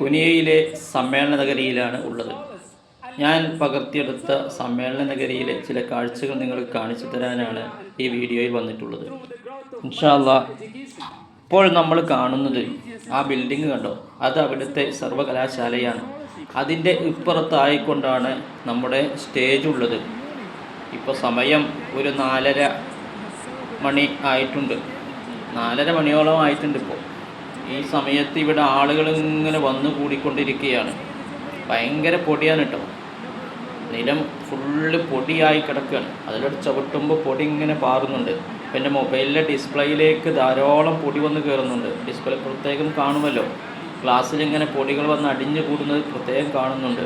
കുനിയയിലെ സമ്മേളന നഗരിയിലാണ് ഉള്ളത്. ഞാൻ പകർത്തിയെടുത്ത സമ്മേളന നഗരിയിലെ ചില കാഴ്ചകൾ നിങ്ങൾക്ക് കാണിച്ചു തരാനാണ് ഈ വീഡിയോയിൽ വന്നിട്ടുള്ളത്. ഇൻഷാല്ല ഇപ്പോൾ നമ്മൾ കാണുന്നത് ആ ബിൽഡിംഗ് കണ്ടോ? അത് അവിടുത്തെ സർവകലാശാലയാണ്. അതിന്റെ ഇപ്പുറത്തായിക്കൊണ്ടാണ് നമ്മുടെ സ്റ്റേജ് ഉള്ളത്. ഇപ്പോൾ സമയം ഒരു നാലര മണി ആയിട്ടുണ്ട്. നാലര മണിയോളം ആയിട്ടുണ്ട് ഇപ്പോൾ ഈ സമയത്ത് ഇവിടെ ആളുകൾ ഇങ്ങനെ വന്നു കൂടിക്കൊണ്ടിരിക്കുകയാണ്. ഭയങ്കര പൊടിയാണ് കേട്ടോ. നിലം ഫുള്ള് പൊടിയായി കിടക്കുകയാണ്. അതിലോട്ട് ചവിട്ടുമ്പോൾ പൊടി ഇങ്ങനെ പാറുന്നുണ്ട്. എന്റെ മൊബൈലിലെ ഡിസ്പ്ലേയിലേക്ക് ധാരാളം പൊടി വന്ന് കയറുന്നുണ്ട് ഡിസ്പ്ലേ പ്രത്യേകം കാണുമല്ലോ. ഗ്ലാസ്സിൽ ഇങ്ങനെ പൊടികൾ വന്ന് അടിഞ്ഞു കൂടുന്നത് പ്രത്യേകം കാണുന്നുണ്ട്.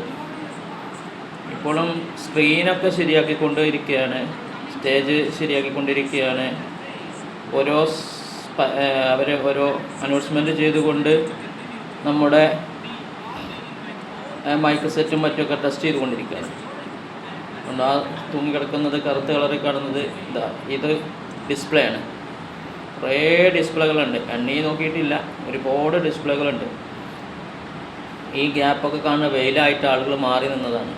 ഇപ്പോഴും സ്ക്രീനൊക്കെ ശരിയാക്കിക്കൊണ്ടിരിക്കുകയാണ്. സ്റ്റേജ് ശരിയാക്കിക്കൊണ്ടിരിക്കുകയാണ്. ഓരോ അവർ ഓരോ അനൗൺസ്മെന്റ് ചെയ്തുകൊണ്ട് നമ്മുടെ മൈക്ക് സെറ്റും മറ്റുമൊക്കെ ടെസ്റ്റ് ചെയ്തുകൊണ്ടിരിക്കുകയാണ്. അതുകൊണ്ട് ആ തൂങ്ങി കിടക്കുന്നത് കറുത്ത കളറിൽ കാണുന്നത് ഇതാ ഇത് ഡിസ്പ്ലേ ആണ്. കുറേ ഡിസ്പ്ലേകളുണ്ട് എണ്ണീ നോക്കിയിട്ടില്ല. ഒരുപാട് ഡിസ്പ്ലേകളുണ്ട് ഈ ഗ്യാപ്പൊക്കെ കാണുന്ന വെയിലായിട്ട് ആളുകൾ മാറി നിന്നതാണ്.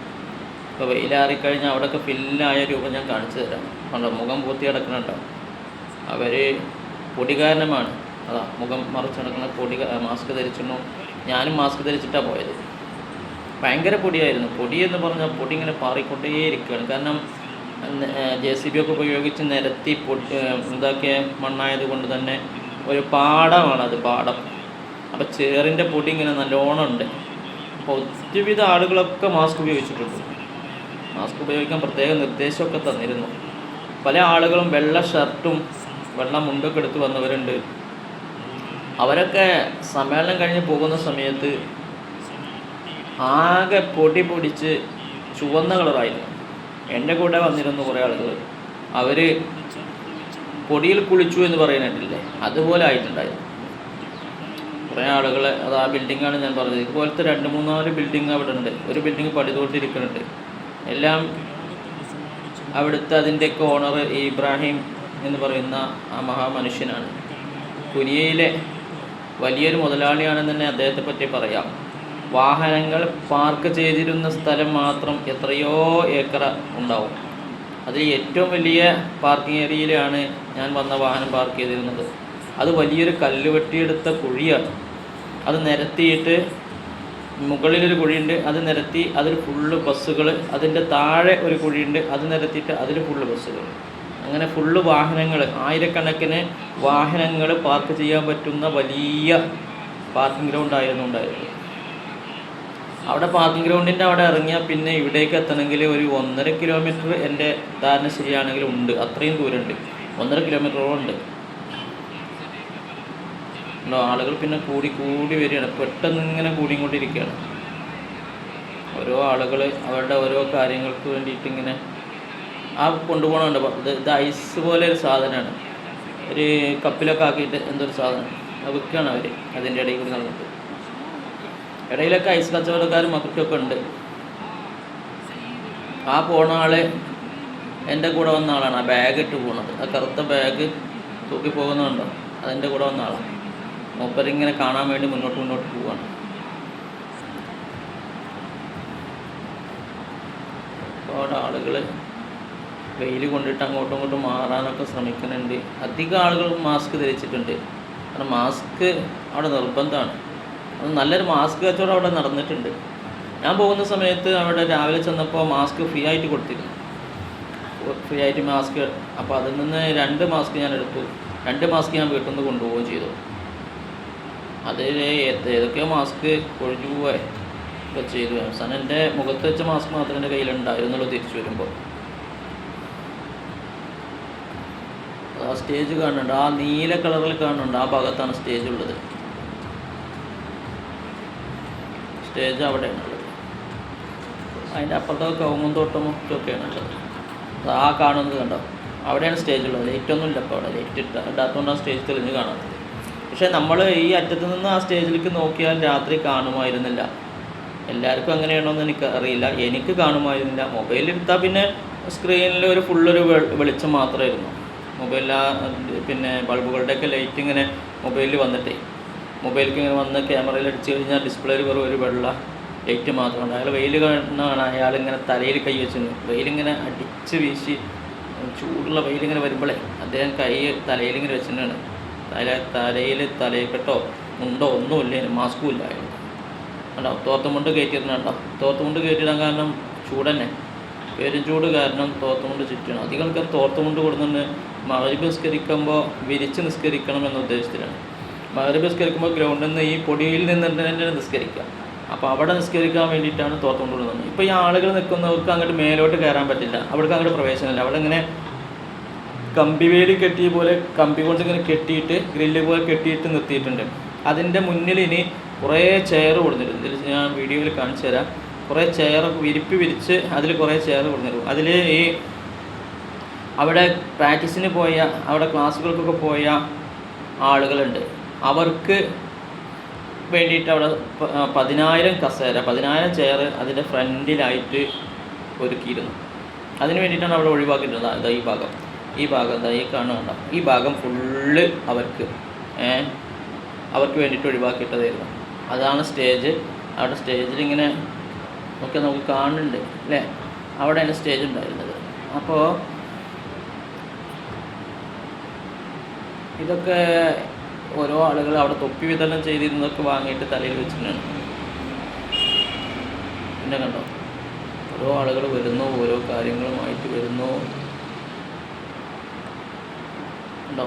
ഇപ്പോൾ വെയിലാറിക്കഴിഞ്ഞാൽ അവിടെയൊക്കെ ഫില്ലായ രൂപം ഞാൻ കാണിച്ചു തരാം. കണ്ടോ? മുഖം പൂത്തി കിടക്കുന്നുണ്ടോ? അവർ പൊടി കാരണമാണ് അതാ മുഖം മറച്ചു നടക്കുന്ന പൊടി മാസ്ക് ധരിച്ചിരുന്നു ഞാനും മാസ്ക് ധരിച്ചിട്ടാണ് പോയത്. ഭയങ്കര പൊടിയായിരുന്നു. പൊടി എന്ന് പറഞ്ഞാൽ പൊടി ഇങ്ങനെ പാറിക്കൊണ്ടേയിരിക്കുകയാണ് കാരണം ജെ സി ബി ഒക്കെ ഉപയോഗിച്ച് നിരത്തി പൊടി ഇതാക്കിയ മണ്ണായത് കൊണ്ട് തന്നെ ഒരു പാടമാണ് അത് പാടം. അപ്പോൾ ചേറിന്റെ പൊടി ഇങ്ങനെ നല്ലോണം ഉണ്ട്. അപ്പോൾ ഒത്തിരിവിധ ആളുകളൊക്കെ മാസ്ക് ഉപയോഗിച്ചിട്ടുണ്ട്. മാസ്ക് ഉപയോഗിക്കാൻ പ്രത്യേക നിർദ്ദേശമൊക്കെ തന്നിരുന്നു. പല ആളുകളും വെള്ള ഷർട്ടും വെള്ള മുണ്ടൊക്കെ എടുത്ത് വന്നവരുണ്ട്. അവരൊക്കെ സമ്മേളനം കഴിഞ്ഞ് പോകുന്ന സമയത്ത് ആകെ പൊടി പൊടിച്ച് ചുവന്ന കളറായിരുന്നു. എന്റെ കൂടെ വന്നിരുന്നു കുറേ ആളുകൾ അവർ പൊടിയിൽ കുളിച്ചു എന്ന് പറയുന്നുണ്ടല്ലേ അതുപോലെ ആയിട്ടുണ്ടായിരുന്നു. കുറേ ആളുകൾ അത് ആ ബിൽഡിങ്ങാണ് ഞാൻ പറഞ്ഞത്. ഇതുപോലത്തെ രണ്ട് മൂന്നാൽ ബിൽഡിങ് അവിടെ ഉണ്ട്. ഒരു ബിൽഡിങ് പണിതുകൊണ്ടിരിക്കുന്നുണ്ട് എല്ലാം അവിടുത്തെ അതിന്റെയൊക്കെ ഓണർ ഇബ്രാഹിം എന്ന് പറയുന്ന ആ മഹാമനുഷ്യനാണ്. കുനിയയിലെ വലിയൊരു മുതലാളിയാണെന്ന് തന്നെ അദ്ദേഹത്തെ പറ്റി പറയാം. വാഹനങ്ങൾ പാർക്ക് ചെയ്തിരുന്ന സ്ഥലം മാത്രം എത്രയോ ഏക്കർ ഉണ്ടാവും. അതിൽ ഏറ്റവും വലിയ പാർക്കിംഗ് ഏരിയയിലാണ് ഞാൻ വന്ന വാഹനം പാർക്ക് ചെയ്തിരുന്നത്. അത് വലിയൊരു കല്ല് വെട്ടിയെടുത്ത കുഴിയാണ്. അത് നിരത്തിയിട്ട് മുകളിലൊരു കുഴിയുണ്ട് അത് നിരത്തി അതിൽ ഫുള്ള് ബസ്സുകൾ അതിന്റെ താഴെ ഒരു കുഴിയുണ്ട് അത് നിരത്തിയിട്ട് അതിൽ ഫുള്ള് ബസ്സുകൾ അങ്ങനെ ഫുള്ള് വാഹനങ്ങൾ ആയിരക്കണക്കിന് വാഹനങ്ങൾ പാർക്ക് ചെയ്യാൻ പറ്റുന്ന വലിയ പാർക്കിംഗ് ഗ്രൗണ്ട് ആയിരുന്നു ഉണ്ടായിരുന്നത്. അവിടെ പാർക്കിംഗ് ഗ്രൗണ്ടിന്റെ അവിടെ ഇറങ്ങിയാൽ പിന്നെ ഇവിടേക്ക് എത്തണമെങ്കിൽ ഒരു ഒന്നര കിലോമീറ്റർ എന്റെ ധാരണ ശരിയാണെങ്കിൽ ഉണ്ട്. അത്രയും ദൂരമുണ്ട്. ഒന്നര കിലോമീറ്ററോളം ഉണ്ട്. ഉണ്ടോ? ആളുകൾ പിന്നെ കൂടി കൂടി വരികയാണ്. പെട്ടെന്ന് ഇങ്ങനെ കൂടിക്കൊണ്ടിരിക്കുകയാണ്. ഓരോ ആളുകൾ അവരുടെ ഓരോ കാര്യങ്ങൾക്ക് വേണ്ടിയിട്ട് ഇങ്ങനെ ആ കൊണ്ടുപോകണമുണ്ട് ഇത് ഇത് ഐസ് പോലെ ഒരു സാധനമാണ്. ഒരു കപ്പിലൊക്കെ ആക്കിയിട്ട് എന്തൊരു സാധനം. വിൽക്കുകയാണ് അവർ അതിന്റെ ഇടയിൽ കൂടി നടന്നിട്ട്. ഇടയിലൊക്കെ ഐസ് കച്ചവടക്കാരും മക്കൾക്കൊക്കെ ഉണ്ട്. ആ പോണ ആൾ എന്റെ കൂടെ വന്ന ആളാണ്. ആ ബാഗ് ഇട്ട് പോണത്. ആ കറുത്ത ബാഗ് തൂക്കി പോകുന്നുണ്ടോ? അതെന്റെ കൂടെ വന്ന ആളാണ്. മൂപ്പരിങ്ങനെ കാണാൻ വേണ്ടി മുന്നോട്ട് മുന്നോട്ട് പോവാണ്. ഒരുപാട് ആളുകൾ വെയിൽ കൊണ്ടിട്ട് അങ്ങോട്ടും ഇങ്ങോട്ടും മാറാനൊക്കെ ശ്രമിക്കുന്നുണ്ട്. അധികം ആളുകൾ മാസ്ക് ധരിച്ചിട്ടുണ്ട്. കാരണം മാസ്ക് അവിടെ നിർബന്ധമാണ്. അത് നല്ലൊരു മാസ്ക് കച്ചവടം അവിടെ നടന്നിട്ടുണ്ട്. ഞാൻ പോകുന്ന സമയത്ത് അവിടെ രാവിലെ ചെന്നപ്പോൾ മാസ്ക് ഫ്രീ ആയിട്ട് കൊടുത്തിരുന്നു. ഫ്രീ ആയിട്ട് മാസ്ക് അപ്പോൾ അതിൽ നിന്ന് രണ്ട് മാസ്ക് ഞാൻ എടുത്തു. രണ്ട് മാസ്ക് ഞാൻ വീട്ടിൽ നിന്ന് കൊണ്ടുപോവുകയും ചെയ്തു. അതിൽ ഏതൊക്കെയോ മാസ്ക് കൊഴിഞ്ഞു പോവുകയൊക്കെ ചെയ്തു. അവസാനം എന്റെ മുഖത്ത് വെച്ച മാസ്ക് മാത്രമേ എന്റെ കയ്യിലുണ്ടായിരുന്നുള്ളൂ തിരിച്ചു വരുമ്പോൾ. സ്റ്റേജ് കാണുന്നുണ്ട്. ആ നീല കളറിൽ കാണുന്നുണ്ട്. ആ ഭാഗത്താണ് സ്റ്റേജ് ഉള്ളത്. സ്റ്റേജ് അവിടെയാണ് ഉള്ളത്. അതിന്റെ അപ്പുറത്തെ കൗമുന്തോട്ടം ഒക്കെയാണ് ഉള്ളത്. ആ കാണുന്നത് കണ്ടോ? അവിടെയാണ് സ്റ്റേജ് ഉള്ളത്. ലൈറ്റ് ഒന്നും ഇല്ല അപ്പോൾ അവിടെ. ലൈറ്റ് ഇട്ട ഇടാത്തതുകൊണ്ടാണ് സ്റ്റേജ് തെളിഞ്ഞ് കാണാത്തത് പക്ഷേ നമ്മൾ ഈ അറ്റത്ത് നിന്ന് ആ സ്റ്റേജിലേക്ക് നോക്കിയാൽ രാത്രി കാണുമായിരുന്നില്ല. എല്ലാവർക്കും അങ്ങനെയാണോ എന്ന് എനിക്ക് അറിയില്ല. എനിക്ക് കാണുമായിരുന്നില്ല. മൊബൈലിൽ എടുത്താൽ പിന്നെ സ്ക്രീനിൽ ഒരു ഫുള്ളൊരു വെളിച്ചം മാത്രമായിരുന്നു. മൊബൈലിൽ ആ പിന്നെ ബൾബുകളുടെയൊക്കെ ലൈറ്റ് ഇങ്ങനെ മൊബൈലിൽ വന്നിട്ടേ. മൊബൈലിൽ ഇങ്ങനെ വന്ന് ക്യാമറയിൽ അടിച്ചു കഴിഞ്ഞാൽ ഡിസ്പ്ലേയിൽ വെറും ഒരു വെള്ള ലൈറ്റ് മാത്രമുണ്ട് അയാൾ വെയിൽ കാണുന്നതാണ് അയാൾ ഇങ്ങനെ തലയിൽ കൈ വെച്ചിരുന്നു. വെയിലിങ്ങനെ അടിച്ച് വീശി ചൂടുള്ള വെയിലിങ്ങനെ വരുമ്പോഴേ അദ്ദേഹം കൈ തലയിലിങ്ങനെ വെച്ചിട്ടാണ്. തല തലയിൽ തലയെക്കെട്ടോ മുണ്ടോ ഒന്നുമില്ല മാസ്കും ഇല്ല അയാൾ കണ്ടോ? തോർത്തുമുണ്ട് കയറ്റിയിരുന്നുണ്ടോ തോർത്തുമുണ്ട് കയറ്റിയിടാൻ കാരണം ചൂട് തന്നെ ചൂട് കാരണം തോർത്തുമുണ്ട് ചുറ്റണം അധികം ആൾക്കാർ തോർത്തുമുണ്ട് കൊടുക്കുന്നുണ്ട് മകരീബ് നിസ്കരിക്കുമ്പോൾ വിരിച്ച് നിസ്കരിക്കണം എന്ന ഉദ്ദേശത്തിലാണ്. മകരീബ് നിസ്കരിക്കുമ്പോൾ ഗ്രൗണ്ടിൽ നിന്ന് ഈ പൊടിയിൽ നിന്ന് തന്നെ നിസ്കരിക്കുക. അപ്പോൾ അവിടെ നിസ്കരിക്കാൻ വേണ്ടിയിട്ടാണ് തോർത്തുമുണ്ട് കൊടുക്കുന്നത്. ഇപ്പോൾ ഈ ആളുകൾ നിൽക്കുന്നവർക്ക് അങ്ങോട്ട് മേലോട്ട് കയറാൻ പറ്റില്ല. അവിടേക്ക് അങ്ങോട്ട് പ്രവേശനമില്ല. അവിടെ ഇങ്ങനെ കമ്പി വേലി കെട്ടിയ പോലെ കമ്പി കൊണ്ട് ഇങ്ങനെ കെട്ടിയിട്ട് ഗ്രില്ല് പോലെ കെട്ടിയിട്ട് നിർത്തിയിട്ടുണ്ട്. അതിന്റെ മുന്നിൽ ഇനി കുറേ ചെയർ കൊടുത്തിട്ടുണ്ട്. ഇതിൽ ഞാൻ വീഡിയോയിൽ കാണിച്ചു തരാം. കുറേ ചെയർ വിരിപ്പ് വിരിച്ച് അതിൽ കുറേ ചെയർ കൊടുത്തിട്ടുണ്ട് അതിൽ ഈ അവിടെ പ്രാക്ടീസിന് പോയ അവിടെ ക്ലാസ്സുകൾക്കൊക്കെ പോയ ആളുകളുണ്ട്. അവർക്ക് വേണ്ടിയിട്ട് അവിടെ പതിനായിരം കസേര പതിനായിരം ചെയർ അതിന്റെ ഫ്രണ്ടിലായിട്ട് ഒരുക്കിയിരുന്നു. അതിന് വേണ്ടിയിട്ടാണ് അവിടെ ഒഴിവാക്കിയിട്ടുള്ളത്. അതാ ഈ ഭാഗം. ഈ ഭാഗം ദാ ഈ കാണുന്നുണ്ട ഈ ഭാഗം ഫുള്ള് അവർക്ക് അവർക്ക് വേണ്ടിയിട്ട് ഒഴിവാക്കിയിട്ടതായിരുന്നു. അതാണ് സ്റ്റേജ് അവിടെ സ്റ്റേജിൽ ഇങ്ങനെ ഒക്കെ നമുക്ക് കാണുന്നുണ്ട് അല്ലേ? അവിടെയാണ് സ്റ്റേജ് ഉണ്ടായിരുന്നത്. അപ്പോൾ ഇതൊക്കെ ഓരോ ആളുകൾ അവിടെ തൊപ്പി വിതരണം ചെയ്തിരുന്നതൊക്കെ വാങ്ങിയിട്ട് തലയിൽ വെച്ചിട്ടാണ് പിന്നെ കണ്ടോ? ഓരോ ആളുകൾ വരുന്നു ഓരോ കാര്യങ്ങളുമായിട്ട് വരുന്നു. ഉണ്ടോ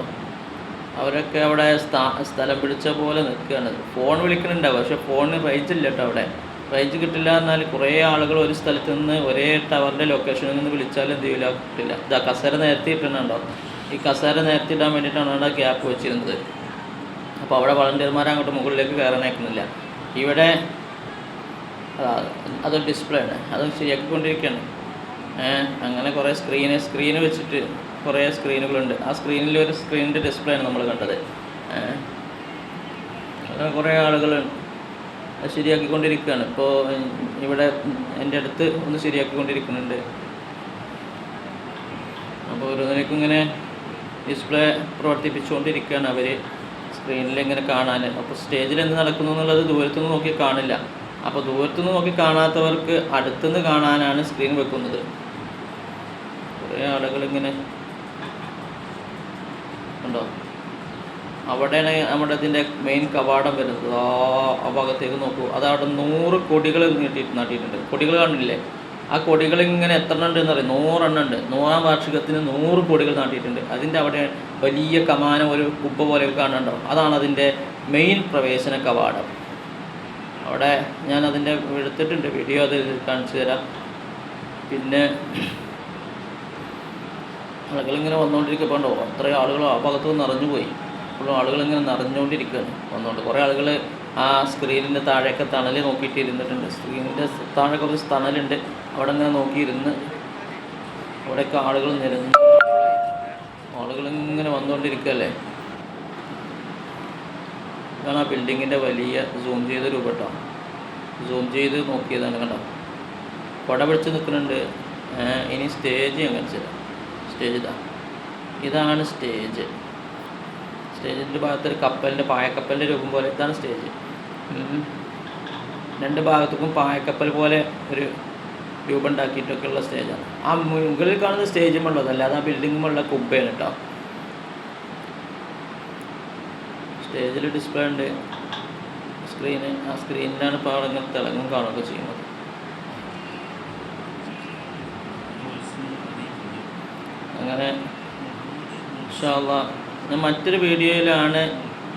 അവരൊക്കെ അവിടെ സ്ഥാ സ്ഥലം പിടിച്ച പോലെ നിൽക്കുകയാണ്. ഫോൺ വിളിക്കുന്നുണ്ടാവും പക്ഷെ ഫോണിന് റേഞ്ച് ഇല്ല കേട്ടോ അവിടെ. റേഞ്ച് കിട്ടില്ല എന്നാൽ കുറേ ആളുകൾ ഒരു സ്ഥലത്ത് നിന്ന് ഒരേ ടവറിന്റെ ലൊക്കേഷനിൽ നിന്ന് വിളിച്ചാൽ എന്ത് ചെയ്യില്ല കിട്ടില്ല. ഇതാ കസേര നേരത്തെ ഇട്ടുണ്ടോ ഈ കസേര നേരത്തെ ഇടാൻ വേണ്ടിയിട്ടാണ് അവിടെ ഗ്യാപ്പ് വെച്ചിരുന്നത്. അപ്പോൾ അവിടെ വളണ്ടിയർമാർ അങ്ങോട്ട് മുകളിലേക്ക് കയറാനേക്കുന്നില്ല ഇവിടെ അതാ അതൊരു ഡിസ്പ്ലേ ആണ്. അത് ശരിയാക്കിക്കൊണ്ടിരിക്കുകയാണ്. അങ്ങനെ കുറേ സ്ക്രീന് സ്ക്രീന് വെച്ചിട്ട് കുറേ സ്ക്രീനുകളുണ്ട് ആ സ്ക്രീനിൽ ഒരു സ്ക്രീനിന്റെ ഡിസ്പ്ലേ ആണ് നമ്മൾ കണ്ടത്. ഏഹ് കുറേ ആളുകൾ ശരിയാക്കിക്കൊണ്ടിരിക്കുകയാണ്. ഇപ്പോൾ ഇവിടെ എന്റെ അടുത്ത് ഒന്ന് ശരിയാക്കിക്കൊണ്ടിരിക്കുന്നുണ്ട്. അപ്പോൾ ഓരോന്നിലേക്കും ഇങ്ങനെ ഡിസ്പ്ലേ പ്രവർത്തിപ്പിച്ചുകൊണ്ടിരിക്കുകയാണ് അവർ സ്ക്രീനിൽ ഇങ്ങനെ കാണാൻ അപ്പോൾ സ്റ്റേജിൽ എന്ത് നടക്കുന്നു എന്നുള്ളത് ദൂരത്തുനിന്ന് നോക്കി കാണില്ല. അപ്പോൾ ദൂരത്തുനിന്ന് നോക്കി കാണാത്തവർക്ക് അടുത്തുനിന്ന് കാണാനാണ് സ്ക്രീൻ വെക്കുന്നത്. കുറേ ആളുകൾ ഇങ്ങനെ ഉണ്ടോ? അവിടെയാണ് നമ്മുടെ ഇതിന്റെ മെയിൻ കവാടം വരുന്നത്. ആ ആ ഭാഗത്തേക്ക് നോക്കൂ. അതവിടെ നൂറ് കൊടികൾ നീട്ടി നട്ടിയിട്ടുണ്ട്. കൊടികൾ കണ്ടില്ലേ? ആ കൊടികൾ ഇങ്ങനെ എത്ര ഉണ്ട് എന്നറിയാം നൂറെണ്ണം ഉണ്ട്. നൂറാം വാർഷികത്തിന് നൂറ് കൊടികൾ നാട്ടിയിട്ടുണ്ട്. അതിന്റെ അവിടെ വലിയ കമാനം ഒരു കുപ്പ പോലെ കാണുന്നുണ്ടോ അതാണ് അതിന്റെ മെയിൻ പ്രവേശന കവാടം. അവിടെ ഞാൻ അതിന്റെ എടുത്തിട്ടുണ്ട്. വീഡിയോ അത് കാണിച്ചു തരാം. പിന്നെ ആളുകൾ ഇങ്ങനെ വന്നുകൊണ്ടിരിക്കുമ്പോൾ അത്രയും ആളുകൾ ആ ഭാഗത്ത് നിറഞ്ഞു പോയി ഇപ്പോഴും ആളുകൾ ഇങ്ങനെ നിറഞ്ഞുകൊണ്ടിരിക്കുകയാണ്. വന്നുകൊണ്ട് കുറേ ആളുകൾ ആ സ്ക്രീനിന്റെ താഴെയൊക്കെ തണൽ നോക്കിയിട്ട് ഇരുന്നിട്ടുണ്ട്. സ്ക്രീനിന്റെ താഴെ കുറച്ച് തണലുണ്ട്. അവിടെ ഇങ്ങനെ നോക്കിയിരുന്ന് അവിടെയൊക്കെ ആളുകൾ നിരന്ന് ആളുകൾ ഇങ്ങനെ വന്നുകൊണ്ടിരിക്കുകയല്ലേ ഇതാണ് ആ ബിൽഡിങ്ങിന്റെ വലിയ സൂം ചെയ്ത രൂപട്ടോ സൂം ചെയ്ത് നോക്കിയതാണ് കണ്ടോ? കുട പിടിച്ച് നിൽക്കുന്നുണ്ട്. ഇനി സ്റ്റേജ് ഞാൻ കാണിച്ചുതരാം സ്റ്റേജ് ഇതാ. ഇതാണ് സ്റ്റേജ് സ്റ്റേജിന്റെ ഭാഗത്ത് ഒരു കപ്പലിന്റെ പായക്കപ്പലിന്റെ രൂപം പോലെ ഇതാണ് സ്റ്റേജ്. രണ്ട് ഭാഗത്തേക്കും പായക്കപ്പൽ പോലെ ഒരു രൂപം ഉണ്ടാക്കിയിട്ടൊക്കെയുള്ള സ്റ്റേജാണ്. ആ മുകളിൽ കാണുന്ന സ്റ്റേജുമുള്ളതല്ല അത് ആ ബിൽഡിങ്ങുമുള്ള കുബ്ബയാണ് കേട്ടോ സ്റ്റേജിൽ ഡിസ്പ്ലേ ഉണ്ട്. സ്ക്രീന് ആ സ്ക്രീനിലാണ് ഇപ്പോൾ അവിടെ തിളങ്ങും കാണുകയൊക്കെ ചെയ്യുന്നത്. അങ്ങനെ ഇൻഷാല്ല ഞാൻ മറ്റൊരു വീഡിയോയിലാണ്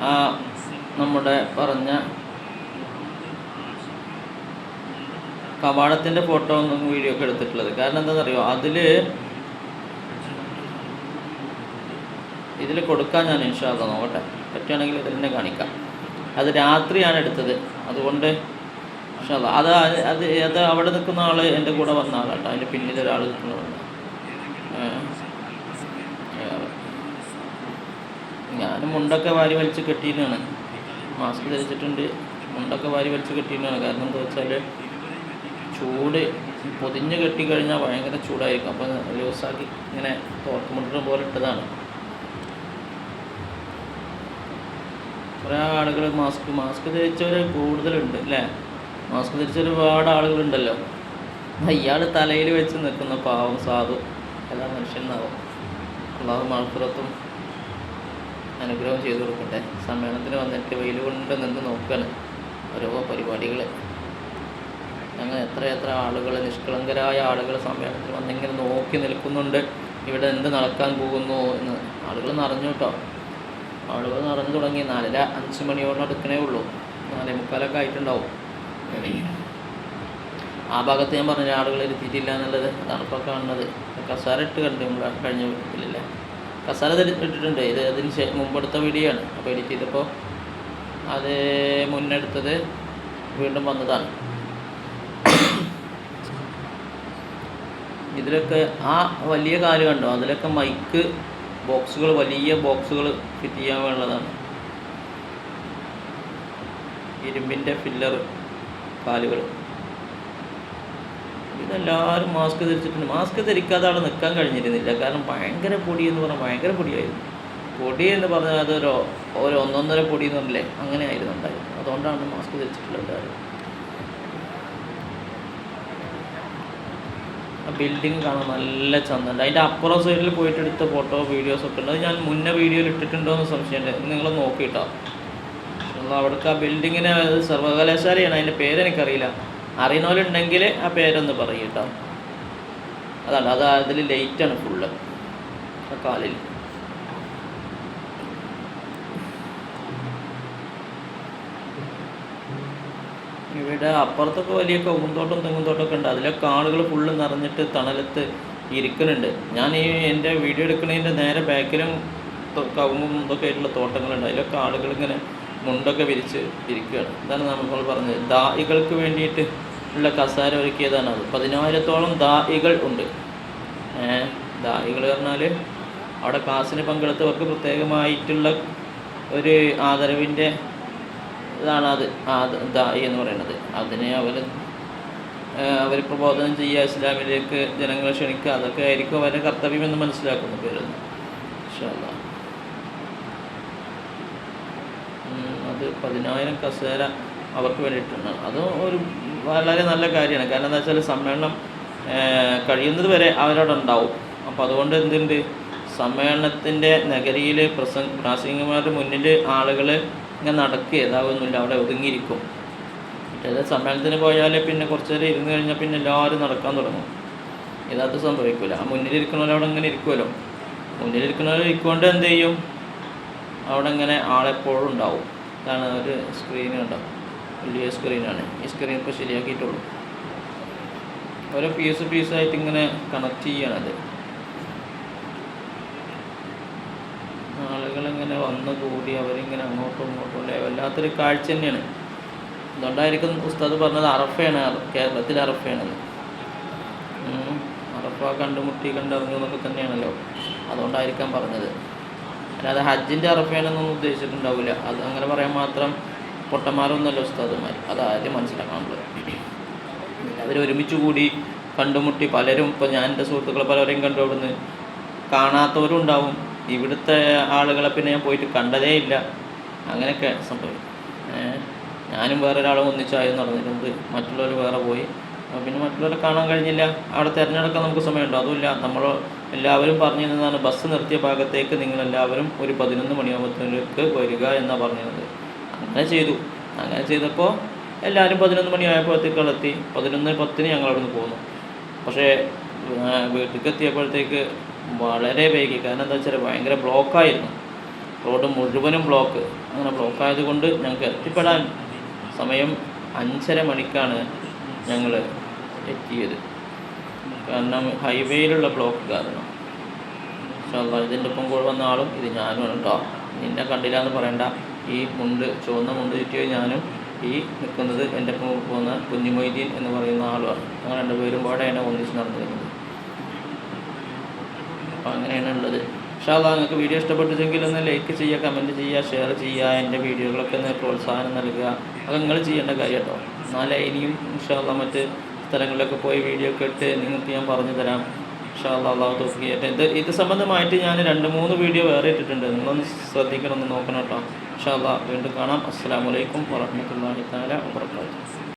ആ നമ്മുടെ പറഞ്ഞ കവാടത്തിന്റെ ഫോട്ടോ വീഡിയോ ഒക്കെ എടുത്തിട്ടുള്ളത്. കാരണം എന്താണെന്നറിയോ? അതിൽ ഇതിൽ കൊടുക്കാൻ ഞാൻ ഇൻഷാല്ല നോക്കട്ടെ. പറ്റുകയാണെങ്കിൽ ഇതിൽ തന്നെ കാണിക്കാം. അത് രാത്രിയാണ് എടുത്തത്. അതുകൊണ്ട് ഇൻഷാല്ല അത് അത് അത് അവിടെ നിൽക്കുന്ന ആൾ എന്റെ കൂടെ വന്ന ആളാട്ടോ. അതിന്റെ പിന്നിൽ ഒരാൾ നിൽക്കുന്നുണ്ട് ഞാൻ മുണ്ടൊക്കെ വാരി വലിച്ച് കെട്ടിയിട്ടാണ്. മാസ്ക് ധരിച്ചിട്ടുണ്ട്. മുണ്ടൊക്കെ വാരി വലിച്ച് കെട്ടിയിട്ടാണ്. കാരണം എന്താ വെച്ചാൽ ചൂട് പൊതിഞ്ഞ് കെട്ടിക്കഴിഞ്ഞാൽ ഭയങ്കര ചൂടായിരിക്കും. അപ്പോൾ ലൂസാക്കി ഇങ്ങനെ തോർത്തുമുണ്ടിന് പോലെ ഇട്ടതാണ്. കുറേ ആളുകൾ മാസ്ക് മാസ്ക് ധരിച്ചവർ കൂടുതലുണ്ട് അല്ലേ? മാസ്ക് ധരിച്ച ഒരുപാട് ആളുകളുണ്ടല്ലോ. ഇയാൾ തലയിൽ വെച്ച് നിൽക്കുന്ന പാവം സാധു എല്ലാ മനുഷ്യനാവും. അള്ളാഹു മഴപ്പുറത്തും അനുഗ്രഹം ചെയ്തു കൊടുക്കട്ടെ. സമ്മേളനത്തിന് വന്നിട്ട് വെയിൽ കൊണ്ട് നിന്ന് നോക്കുകയാണ് ഓരോ പരിപാടികൾ ഞങ്ങൾ എത്ര എത്ര ആളുകൾ നിഷ്കളങ്കരായ ആളുകൾ സമ്മേളനത്തിൽ വന്നിങ്ങനെ നോക്കി നിൽക്കുന്നുണ്ട്. ഇവിടെ എന്ത് നടക്കാൻ പോകുന്നു എന്ന് ആളുകൾ നിറഞ്ഞു കേട്ടോ. ആളുകൾ നിറഞ്ഞു തുടങ്ങി. നാലര അഞ്ച് മണിയോളം എടുക്കണേ ഉള്ളൂ. നാലേ മുക്കാലൊക്കെ ആയിട്ടുണ്ടാവും. ആ ഭാഗത്ത് ഞാൻ പറഞ്ഞ ആളുകൾ എത്തിയിട്ടില്ല എന്നുള്ളത്? ഇപ്പോൾ കാണുന്നത്. കസാരട്ട് കണ്ടു നമ്മൾ കഴിഞ്ഞ വീട്ടിലല്ലേ ധരി- ഇട്ടിട്ടുണ്ട് ഇത് അതിന് ശേഷം മുമ്പെടുത്ത വീഡിയോ ആണ്. അപ്പോൾ എഡിറ്റ് ചെയ്തപ്പോൾ അത് മുന്നെടുത്തത് വീണ്ടും വന്നതാണ്. ഇതിലൊക്കെ ആ വലിയ കാൽ കണ്ടോ? അതിലൊക്കെ മൈക്ക് ബോക്സുകൾ വലിയ ബോക്സുകൾ ഫിറ്റ് ചെയ്യാൻ വേണ്ടതാണ് ഇരുമ്പിന്റെ ഫില്ലർ കാലുകൾ. ഇതെല്ലാവരും മാസ്ക് ധരിച്ചിട്ടുണ്ട്. മാസ്ക് ധരിക്കാതെ അവിടെ നിൽക്കാൻ കഴിഞ്ഞിരുന്നില്ല. കാരണം ഭയങ്കര പൊടി എന്ന് പറഞ്ഞാൽ ഭയങ്കര പൊടിയായിരുന്നു. പൊടി എന്ന് പറഞ്ഞാൽ അതൊരു ഒരു ഒന്നൊന്നര പൊടി എന്ന് പറഞ്ഞില്ലേ? അങ്ങനെ ആയിരുന്നു ഉണ്ടായിരുന്നത് അതുകൊണ്ടാണ് മാസ്ക് ധരിച്ചിട്ടുള്ളത് ബിൽഡിങ് കാണാൻ നല്ല ചന്തമുണ്ട് അതിന്റെ അപ്പുറം സൈഡിൽ പോയിട്ട് എടുത്ത ഫോട്ടോ വീഡിയോസ് ഒക്കെ ഉണ്ട്. അത് ഞാൻ മുന്നേ വീഡിയോയിൽ ഇട്ടിട്ടുണ്ടോ എന്ന് സംശയമുണ്ട്. നിങ്ങൾ നോക്കിയിട്ടോ അവിടുത്തെ ആ ബിൽഡിങ്ങിന് സർവകലാശാലയാണ് അതിന്റെ പേര് എനിക്കറിയില്ല അറിയുന്നവരുണ്ടെങ്കിൽ ആ പേരൊന്ന് പറയും അതാണ് അത് അതിൽ ലൈറ്റാണ് ഫുള്ള് കാലിൽ. ഇവിടെ അപ്പുറത്തൊക്കെ വലിയ കൗമുന്തോട്ടം തെങ്ങുന്തോട്ടമൊക്കെ ഉണ്ട്. അതിലൊക്കെ ആളുകൾ ഫുള്ള് നിറഞ്ഞിട്ട് തണലത്ത് ഇരിക്കുന്നുണ്ട് ഞാൻ ഈ എന്റെ വീഡിയോ എടുക്കുന്നതിന്റെ നേരെ ബാക്കിലും കവുങ്ങും ആയിട്ടുള്ള തോട്ടങ്ങളുണ്ട്. അതിലൊക്കെ ആളുകൾ ഇങ്ങനെ മുണ്ടൊക്കെ വിരിച്ച് ഇരിക്കുകയാണ്. ഇതാണ് നമ്മൾ പറഞ്ഞത്. ദായികൾക്ക് വേണ്ടിയിട്ട് ഉള്ള കസാര ഒരുക്കിയതാണ് അത്. പതിനായിരത്തോളം ദായികൾ ഉണ്ട്. ദാഹികൾ പറഞ്ഞാൽ അവിടെ ക്ലാസ്സിന് പങ്കെടുത്തവർക്ക് പ്രത്യേകമായിട്ടുള്ള ഒരു ആദരവിന്റെ ഇതാണ് അത്. ദായി എന്ന് പറയുന്നത്. അതിനെ അവർ അവർ പ്രബോധനം ചെയ്യുക ഇസ്ലാമിലേക്ക് ജനങ്ങളെ ക്ഷണിക്കുക അതൊക്കെ ആയിരിക്കും അവരുടെ കർത്തവ്യം എന്ന് മനസ്സിലാക്കുന്നു പേരൊന്ന്. ഇൻഷാല്ലാ. ഉം, അത് പതിനായിരം കസേര അവർക്ക് വേണ്ടിയിട്ടുണ്ട്. അതും ഒരു വളരെ നല്ല കാര്യമാണ്. കാരണം എന്താ വെച്ചാൽ സമ്മേളനം കഴിയുന്നത് വരെ അവരവിടെ ഉണ്ടാവും. അപ്പോൾ അതുകൊണ്ട് എന്തുണ്ട്? സമ്മേളനത്തിന്റെ നഗരിയിൽ പ്രസംഗ പ്രാസംഗികന്മാരുടെ മുന്നിൽ ആളുകൾ ഇങ്ങനെ നടക്കുക അവിടെ ഒതുങ്ങിയിരിക്കും. മറ്റേത് സമ്മേളനത്തിന് പോയാൽ പിന്നെ കുറച്ച് നേരം ഇരുന്ന് കഴിഞ്ഞാൽ പിന്നെ എല്ലാവരും നടക്കാൻ തുടങ്ങും. ഇതാത്ത സംഭവിക്കില്ല ആ മുന്നിലിരിക്കുന്നവർ അവിടെ ഇങ്ങനെ ഇരിക്കുമല്ലോ മുന്നിലിരിക്കുന്നവർ ഇരിക്കൊണ്ട് എന്ത് ചെയ്യും? അവിടെ ഇങ്ങനെ ആളെപ്പോഴും ഉണ്ടാവും. ഇതാണ് ഒരു സ്ക്രീൻ കണ്ടോ? വലിയ സ്ക്രീനാണ് ഈ സ്ക്രീൻ ഇപ്പോൾ ശരിയാക്കിയിട്ടുള്ളൂ. ഓരോ പീസ് പീസായിട്ട് ഇങ്ങനെ കണക്ട് ചെയ്യണത് ആളുകളിങ്ങനെ വന്നു കൂടി അവരിങ്ങനെ അങ്ങോട്ടും ഇങ്ങോട്ടും അല്ലേ വല്ലാത്തൊരു കാഴ്ച തന്നെയാണ്. അതുകൊണ്ടായിരിക്കും ഉസ്താദ് പറഞ്ഞത് അറഫയാണ്. അറ- കേരളത്തിൽ അറഫയാണെന്ന്. അറഫ കണ്ടുമുട്ടി കണ്ടിറങ്ങുന്നൊക്കെ തന്നെയാണല്ലോ അതുകൊണ്ടായിരിക്കാം പറഞ്ഞത്. അല്ലാതെ ഹജ്ജിന്റെ അറഫയാണെന്നൊന്നും ഉദ്ദേശിച്ചിട്ടുണ്ടാവില്ല അത് അങ്ങനെ പറയാൻ മാത്രം പൊട്ടന്മാരൊന്നുമല്ല ഉസ്താദുമാർ അതാദ്യം മനസ്സിലാക്കാനുള്ളത് അവർ ഒരുമിച്ച് കൂടി കണ്ടുമുട്ടി പലരും ഇപ്പോൾ ഞാൻ എന്റെ സുഹൃത്തുക്കളെ പലരെയും കണ്ടു അവിടുന്ന്. കാണാത്തവരും ഉണ്ടാവും. ഇവിടുത്തെ ആളുകളെ പിന്നെ ഞാൻ പോയിട്ട് കണ്ടതേ ഇല്ല. അങ്ങനെയൊക്കെ സംഭവിക്കും. ഞാനും വേറെ ഒരാളും ഒന്നിച്ചായി നടന്നിട്ടുണ്ട്. മറ്റുള്ളവർ വേറെ പോയി. പിന്നെ മറ്റുള്ളവരെ കാണാൻ കഴിഞ്ഞില്ല. അവിടെ തിരഞ്ഞെടുക്കാൻ നമുക്ക് സമയമുണ്ടോ. അതുമില്ല. നമ്മൾ എല്ലാവരും പറഞ്ഞു തന്നതാണ് ബസ് നിർത്തിയ ഭാഗത്തേക്ക് നിങ്ങളെല്ലാവരും ഒരു പതിനൊന്ന് മണിയാകുമ്പോഴത്തേക്ക് വരിക എന്നാണ് പറഞ്ഞിരുന്നത്. അങ്ങനെ ചെയ്തു. അങ്ങനെ ചെയ്തപ്പോൾ എല്ലാവരും പതിനൊന്ന് മണിയായപ്പോഴത്തേക്ക് എത്തി. പതിനൊന്ന് പത്തിന് ഞങ്ങൾ അവിടെ നിന്ന് പോന്നു. പക്ഷേ വീട്ടിലേക്ക് എത്തിയപ്പോഴത്തേക്ക് വളരെ വൈകി. കാരണം എന്താ വെച്ചാൽ ഭയങ്കര ബ്ലോക്കായിരുന്നു. റോഡ് മുഴുവനും ബ്ലോക്ക്. അങ്ങനെ ബ്ലോക്ക് ആയതുകൊണ്ട് ഞങ്ങൾക്ക് എത്തിപ്പെടാൻ സമയം അഞ്ചര മണിക്കാണ് ഞങ്ങൾ എത്തിയത്. കാരണം ഹൈവേയിലുള്ള ബ്ലോക്ക് കാരണം. പക്ഷേ ഇതിന്റെ ഒപ്പം കൂടെ വന്ന ആളും ഇത് ഞാനും കേട്ടോ നിന്നെ കണ്ടില്ല എന്ന് പറയണ്ട. ഈ മുണ്ട് ചുവന്ന മുണ്ട് ചുറ്റിയ ഞാനും ഈ നിൽക്കുന്നത് എന്റെ ഒപ്പം പോകുന്ന കുഞ്ഞുമൊയ്തീൻ എന്ന് പറയുന്ന ആളുമാണ്. ഞങ്ങൾ രണ്ടുപേരും പാടെ എന്നെ ഒന്നിച്ച് നടന്നു വരുന്നത് അപ്പോൾ അങ്ങനെയാണ് ഉള്ളത്. പക്ഷേ അതാ നിങ്ങൾക്ക് വീഡിയോ ഇഷ്ടപ്പെട്ടിട്ടെങ്കിൽ ഒന്ന് ലൈക്ക് ചെയ്യുക കമന്റ് ചെയ്യുക ഷെയർ ചെയ്യുക എന്റെ വീഡിയോകളൊക്കെ ഒന്ന് പ്രോത്സാഹനം നൽകുക. അത് നിങ്ങൾ ചെയ്യേണ്ട കാര്യം കേട്ടോ എന്നാലേ ഇനിയും ഇൻഷാല്ലാ മറ്റ് സ്ഥലങ്ങളിലൊക്കെ പോയി വീഡിയോ ഒക്കെ എടുത്ത് നിങ്ങൾക്ക് ഞാൻ പറഞ്ഞു തരാം. ഇൻഷാല്ലാ അള്ളാഹു ഏറ്റവും ഇത് ഇത് സംബന്ധമായിട്ട് ഞാൻ രണ്ട് മൂന്ന് വീഡിയോ വേറെ ഇട്ടിട്ടുണ്ട്. നിങ്ങളൊന്ന് ശ്രദ്ധിക്കണം ഒന്ന് നോക്കണം കേട്ടോ. ഇൻഷാ അള്ളാഹ് വീണ്ടും കാണാം. അസ്സാം വലൈക്കും വറഹമത്തല്ലാഹി താല വാബർക്കാത്തു